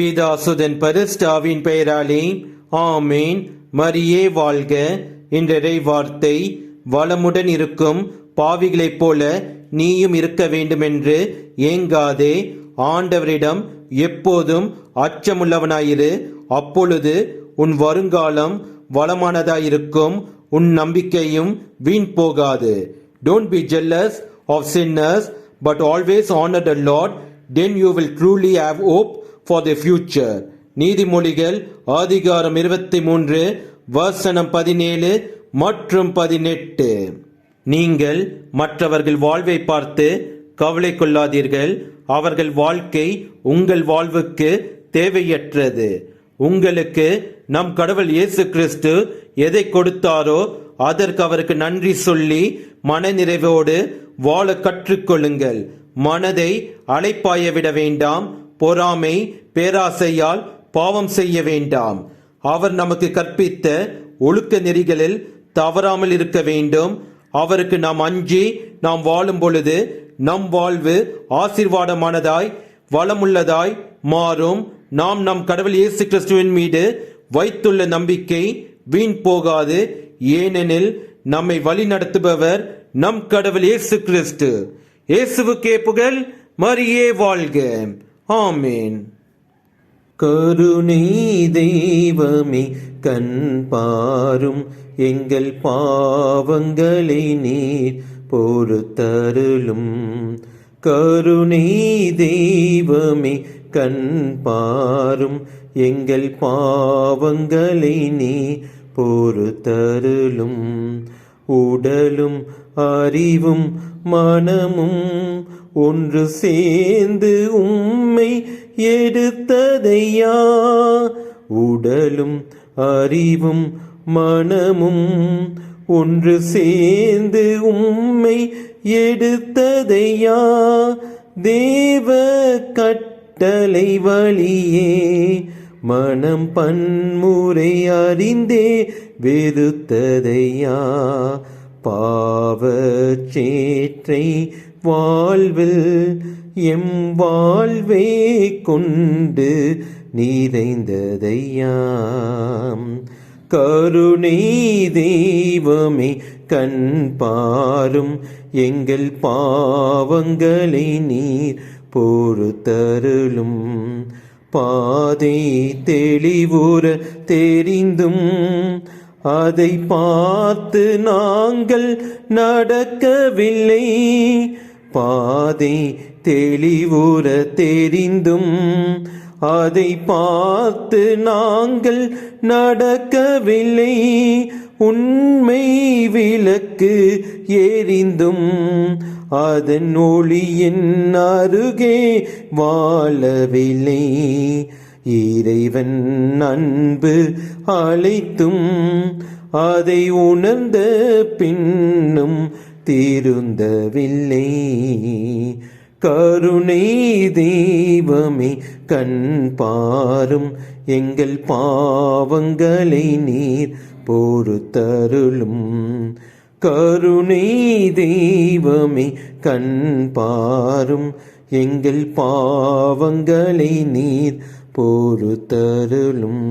பீதாசுதன் பரிஸ்டாவின் பெயராலே ஆமேன். மரியே வாழ்க. என்ற வார்த்தை வளமுடன் இருக்கும் பாவிகளைப் போல நீயும் இருக்க வேண்டுமென்று ஏங்காதே. ஆண்டவரிடம் எப்போதும் அச்சமுள்ளவனாயிரு. அப்பொழுது உன் வருங்காலம் வளமானதாயிருக்கும். உன் நம்பிக்கையும் வீண் போகாது. Don't be jealous of sinners but always honour the lord then you will truly have hope for the future நீதிமொழிகள் ஆதிகாரம் இருபத்தி மூன்று வசனம் பதினேழு மற்றும் பதினெட்டு. நீங்கள் மற்றவர்கள் வாழ்வை பார்த்து கவலை கொள்ளாதீர்கள். அவர்கள் வாழ்க்கை உங்கள் வாழ்வுக்கு தேவையற்றது. உங்களுக்கு நம் கடவுள் இயேசு கிறிஸ்து எதை கொடுத்தாரோ அதற்கு அவருக்கு நன்றி சொல்லி மனநிறைவோடு வாழ கற்றுக்கொள்ளுங்கள். மனதை அலைப்பாய விட வேண்டாம். பொறாமை பேராசையால் பாவம் செய்ய வேண்டாம். அவர் நமக்கு கற்பித்த ஒழுக்க நெறிகளில் தவறாமல் இருக்க வேண்டும். அவருக்கு நாம் அஞ்சி நாம் வாழும் பொழுது நம் வாழ்வு ஆசீர்வாதமானதாய் வளமுள்ளதாய் மாறும். நாம் நம் கடவுள் இயேசு கிறிஸ்துவின் மீது வைத்துள்ள நம்பிக்கை வீண் போகாது. ஏனெனில் நம்மை வழி நடத்துபவர் நம் கடவுள் இயேசு கிறிஸ்து. இயேசுவுக்கே புகழ் மரியே வாழ்க. ஆமேன். கருணை தெய்வமே கண் பாரும் எங்கள் பாவங்களை நீர் பொறுத்தருளும். கருணை தெய்வமே கண் பாரும் எங்கள் பாவங்களை நீ பொறுத்தருளும். உடலும் அறிவும் மனமும் ஒன்று சேர்ந்து உம்மை எடுத்ததையா? உடலும் அறிவும் மனமும் ஒன்று சேர்ந்து உம்மை எடுத்ததையா? தேவ கட்டளை வழியே மனம் பன்முறை அறிந்தே வெறுத்ததையா? பாவச்சேற்றை வாழ்வில் எம் வாழ்வே கொண்டு நிறைந்ததையாம். கருணை தெய்வமே கண் பாரும் எங்கள் பாவங்களை நீர் பொறுத்தருளும். பாதை தெளிவுற தெரிந்தும் அதை பார்த்து நாங்கள் நடக்கவில்லை. பாதை தெளிவுற தெரிந்தும் அதை பார்த்து நாங்கள் நடக்கவில்லை. உண்மை விளக்கு எரிந்தும் அதன் ஒளியின் அருகே வாழவில்லை. இறைவன் அன்பு அழைத்தும் அதை உணர்ந்த பின்னும் திருந்தவில்லை. கருணை தெய்வமே கண் பாரும் எங்கள் பாவங்களை நீர் பொறுத்தருளும். கருணை தெய்வமே கண் பாரும் எங்கள் பாவங்களை நீர் போரு தருளும்